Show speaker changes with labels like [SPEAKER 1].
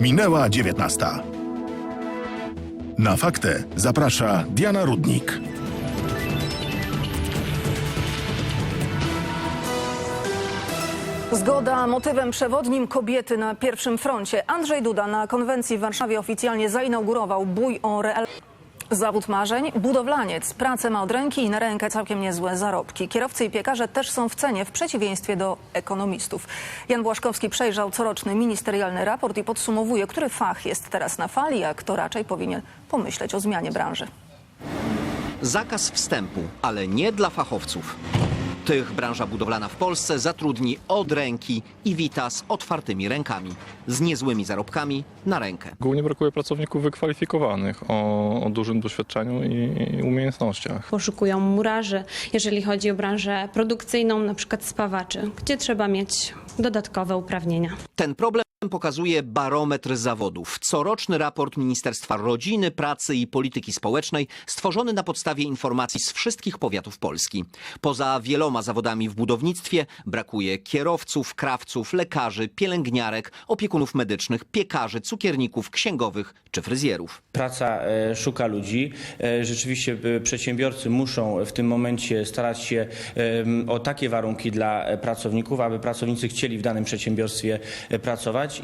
[SPEAKER 1] Minęła dziewiętnasta. Na faktę zaprasza Diana Rudnik.
[SPEAKER 2] Zgoda motywem przewodnim kobiety na pierwszym froncie. Andrzej Duda na konwencji w Warszawie oficjalnie zainaugurował bój o real... Zawód marzeń, budowlaniec. Pracę ma od ręki i na rękę całkiem niezłe zarobki. Kierowcy i piekarze też są w cenie, w przeciwieństwie do ekonomistów. Jan Błaszkowski przejrzał coroczny ministerialny raport i podsumowuje, który fach jest teraz na fali, a kto raczej powinien pomyśleć o zmianie branży.
[SPEAKER 3] Zakaz wstępu, ale nie dla fachowców. Tych branża budowlana w Polsce zatrudni od ręki i wita z otwartymi rękami, z niezłymi zarobkami na rękę.
[SPEAKER 4] Głównie brakuje pracowników wykwalifikowanych o, o dużym doświadczeniu i, i umiejętnościach.
[SPEAKER 5] poszukują murarzy, jeżeli chodzi o branżę produkcyjną, na przykład spawaczy, gdzie trzeba mieć dodatkowe uprawnienia.
[SPEAKER 3] Ten problem pokazuje barometr zawodów. Coroczny raport Ministerstwa Rodziny, Pracy i Polityki Społecznej stworzony na podstawie informacji z wszystkich powiatów Polski. Poza wieloma zawodami w budownictwie brakuje kierowców, krawców, lekarzy, pielęgniarek, opiekunów medycznych, piekarzy, cukierników, księgowych czy fryzjerów.
[SPEAKER 6] Praca e, szuka ludzi. E, Rzeczywiście e, przedsiębiorcy muszą w tym momencie starać się o takie warunki dla pracowników, aby pracownicy chcieli w danym przedsiębiorstwie pracować.